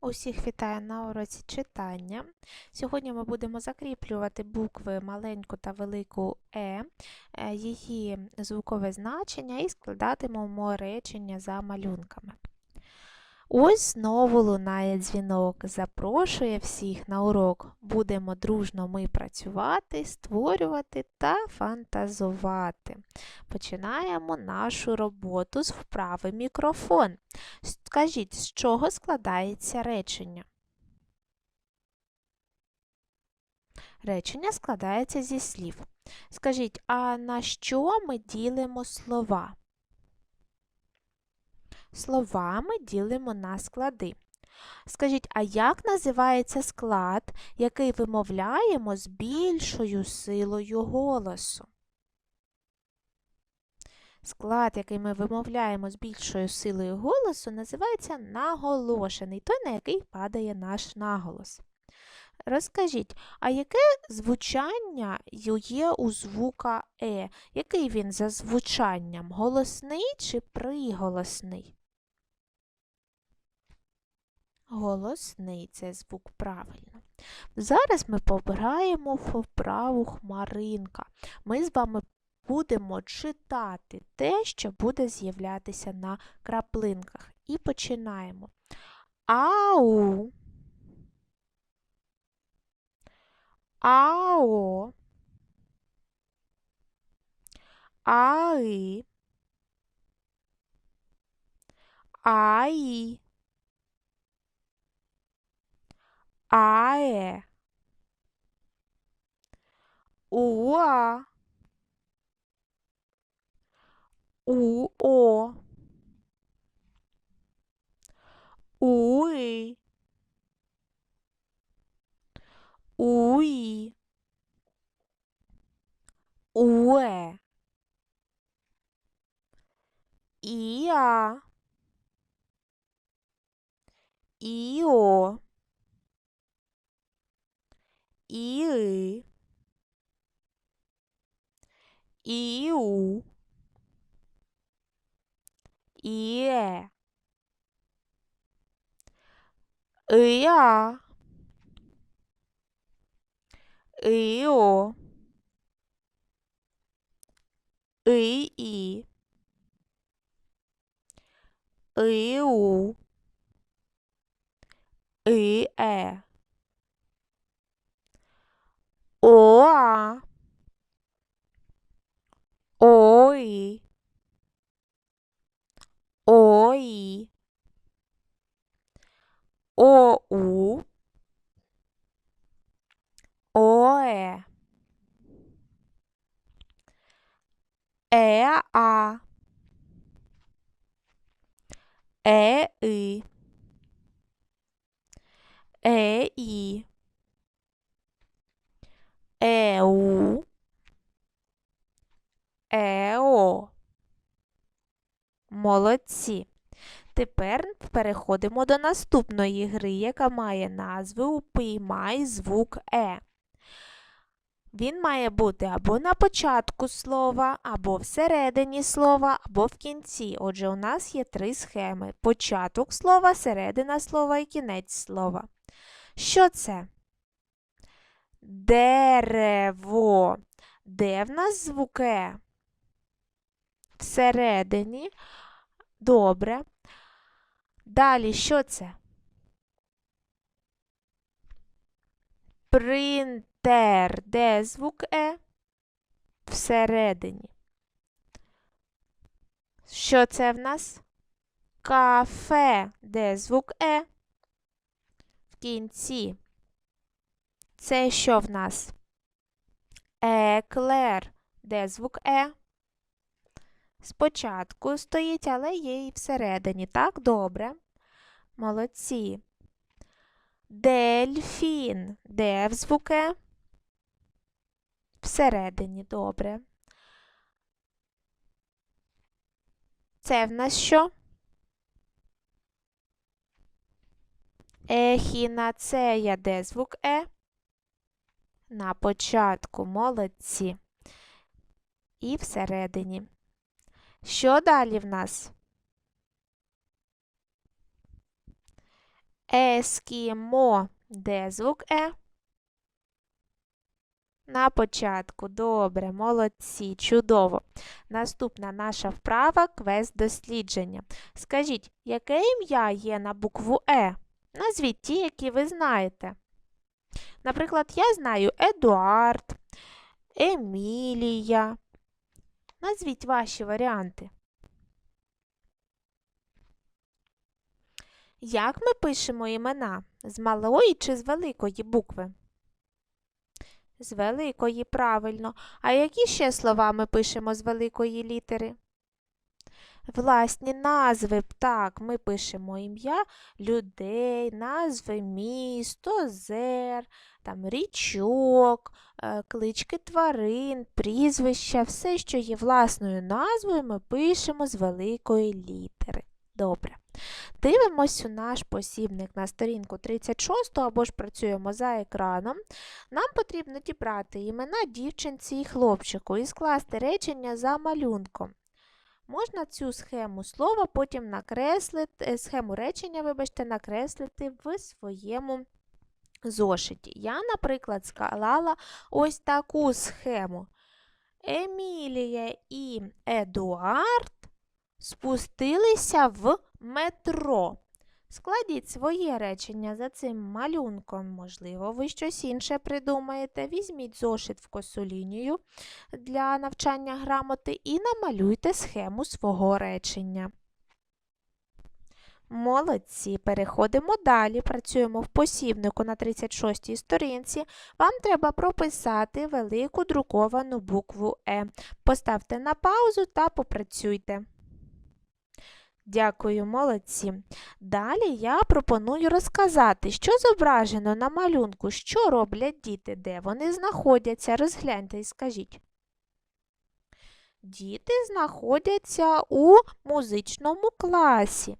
Усіх вітаю на уроці читання. Сьогодні ми будемо закріплювати букви маленьку та велику Е, е, її звукове значення і складатимемо речення за малюнками. Ось знову лунає дзвінок. Запрошує всіх на урок. Будемо дружно ми працювати, створювати та фантазувати. Починаємо нашу роботу з вправи мікрофон. Скажіть, з чого складається речення? Речення складається зі слів. Скажіть, а на що ми ділимо слова? Слова ми ділимо на склади. Скажіть, а як називається склад, який вимовляємо з більшою силою голосу? Склад, який ми вимовляємо з більшою силою голосу, називається наголошений, той, на який падає наш наголос. Розкажіть, а яке звучання є у звука Е? Який він за звучанням? Голосний чи приголосний? Голосний це звук правильно. Зараз ми побираємо вправу хмаринка. Ми з вами будемо читати те, що буде з'являтися на краплинках. І починаємо. Ау. Ао. Аи. Аї. Аe. Уа. УО. УИ. УИ. УЭ. ИА. ИО. iu. ОА. ОИ. ОИ. ОУ. ОЭ. ЭА. ЭИ. ЭИ. ЕУ. ЕО. Молодці. Тепер переходимо до наступної гри, яка має назву Упіймай звук Е. Він має бути або на початку слова, або всередині слова, або в кінці. Отже, у нас є три схеми: початок слова, середина слова і кінець слова. Що це? Дерево. Де в нас звук Е? Всередині. Добре. Далі що це? Принтер. Де звук Е? Всередині. Що це в нас? Кафе. Де звук Е? В кінці. Це що в нас? Еклер. Де звук Е? Спочатку стоїть, але є і всередині. Так, добре. Молодці. Дельфін. Де в звук Е? Всередині, добре. Це в нас що? Ехінацея. Де звук Е? На початку. Молодці. І всередині. Що далі в нас? Ескімо. Де звук Е? На початку. Добре, молодці, чудово. Наступна наша вправа квест дослідження. Скажіть, яке ім'я є на букву Е? Назвіть ті, які ви знаєте. Наприклад, я знаю Едуард, Емілія. Назвіть ваші варіанти. Як ми пишемо імена? З малої чи з великої букви? З великої, правильно. А які ще слова ми пишемо з великої літери? Власні назви. Так, ми пишемо ім'я людей, назви міст, озер, там річок, е, клички тварин, прізвища, все, що є власною назвою, ми пишемо з великої літери. Добре. Дивимось у наш посібник на сторінку 36 або ж працюємо за екраном. Нам потрібно дібрати імена дівчинці і хлопчику і скласти речення за малюнком. Можна цю схему слова потім накреслити, схему речення, вибачте, накреслити в своєму зошиті. Я, наприклад, склала ось таку схему. Емілія і Едуард спустилися в метро. Складіть своє речення за цим малюнком. Можливо, ви щось інше придумаєте. Візьміть зошит в косу лінію для навчання грамоти і намалюйте схему свого речення. Молодці, переходимо далі. Працюємо в посібнику на 36-й сторінці. Вам треба прописати велику друковану букву Е. Поставте на паузу та попрацюйте. Дякую, молодці. Далі я пропоную розказати, що зображено на малюнку, що роблять діти, де вони знаходяться. Розгляньте і скажіть. Діти знаходяться у музичному класі.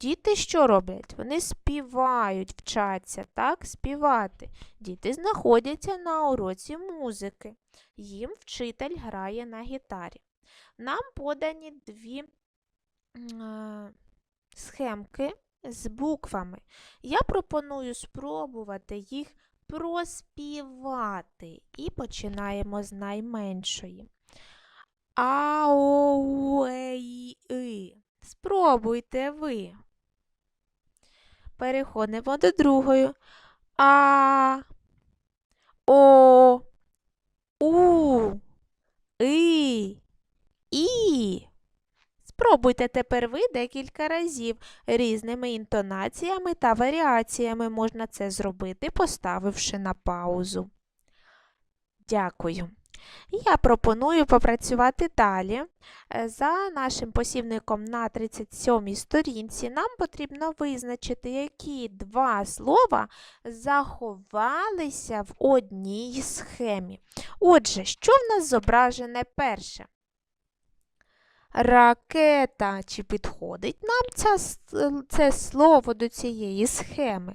Діти що роблять? Вони співають, вчаться, так, співати. Діти знаходяться на уроці музики. Їм вчитель грає на гітарі. Нам подані дві схемки з буквами. Я пропоную спробувати їх проспівати. І починаємо з найменшої. Аоуеї. Спробуйте ви. Переходимо до другої. А. О. У. И. І. Спробуйте тепер ви декілька разів різними інтонаціями та варіаціями можна це зробити, поставивши на паузу. Дякую. Я пропоную попрацювати далі. Е, за нашим посівником на 37 сторінці нам потрібно визначити, які два слова заховалися в одній схемі. Отже, що в нас зображене перше? Ракета. Чи підходить нам ця, це слово до цієї схеми?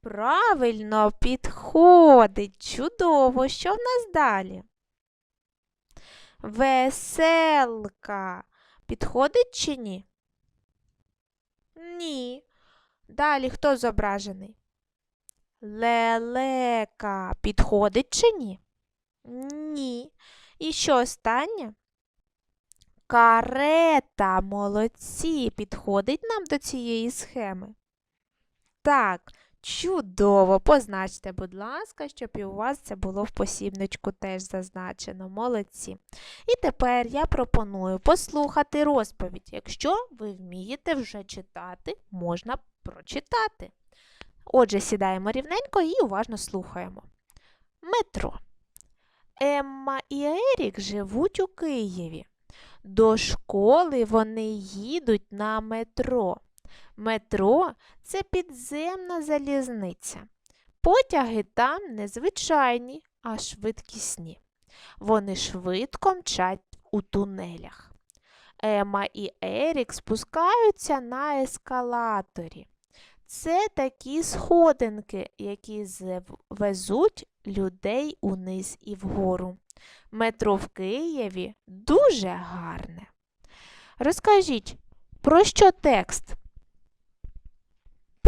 Правильно, підходить. Чудово. Що в нас далі? Веселка. Підходить чи ні? Ні. Далі хто зображений? Лелека. Підходить чи ні? Ні. І що останнє? Карета, молодці, підходить нам до цієї схеми. Так, чудово. Позначте, будь ласка, щоб і у вас це було в посібничку теж зазначено. Молодці. І тепер я пропоную послухати розповідь. Якщо ви вмієте вже читати, можна прочитати. Отже, сідаємо рівненько і уважно слухаємо. Метро. Емма і Ерік живуть у Києві. До школи вони їдуть на метро. Метро це підземна залізниця. Потяги там не звичайні, а швидкісні. Вони швидко мчать у тунелях. Ема і Ерік спускаються на ескалаторі. Це такі сходинки, які везуть людей униз і вгору. Метро в Києві дуже гарне. Розкажіть, про що текст?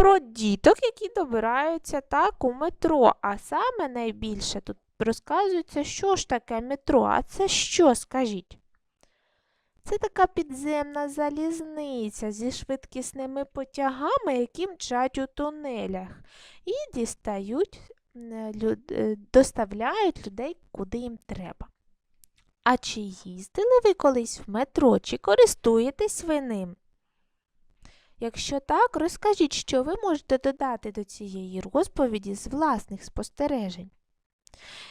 про діток, які добираються так у метро. А саме найбільше тут розказується, що ж таке метро. А це що, скажіть? Це така підземна залізниця зі швидкісними потягами, які мчать у тунелях, і дістають, доставляють людей куди їм треба. А чи їздили ви колись в метро, чи користуєтесь ви ним? Якщо так, розкажіть, що ви можете додати до цієї розповіді з власних спостережень.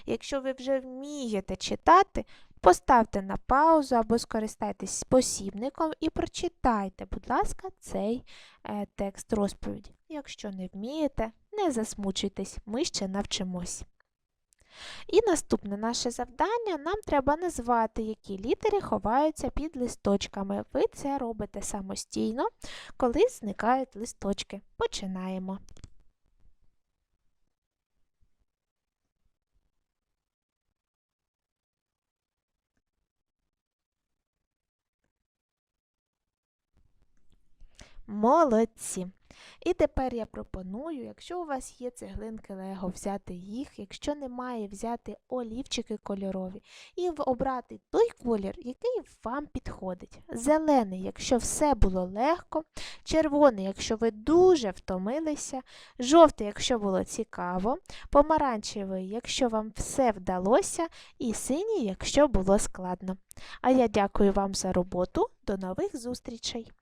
Якщо ви вже вмієте читати, поставте на паузу або скористайтесь спосібником і прочитайте, будь ласка, цей е, текст розповіді. Якщо не вмієте, не засмучуйтесь, ми ще навчимось. І наступне наше завдання нам треба назвати, які літери ховаються під листочками. Ви це робите самостійно, коли зникають листочки. Починаємо. Молодці! І тепер я пропоную, якщо у вас є цеглинки Лего, взяти їх, якщо немає, взяти олівчики кольорові і обрати той колір, який вам підходить. Зелений, якщо все було легко, червоний, якщо ви дуже втомилися, жовтий, якщо було цікаво, помаранчевий, якщо вам все вдалося, і синій, якщо було складно. А я дякую вам за роботу. До нових зустрічей!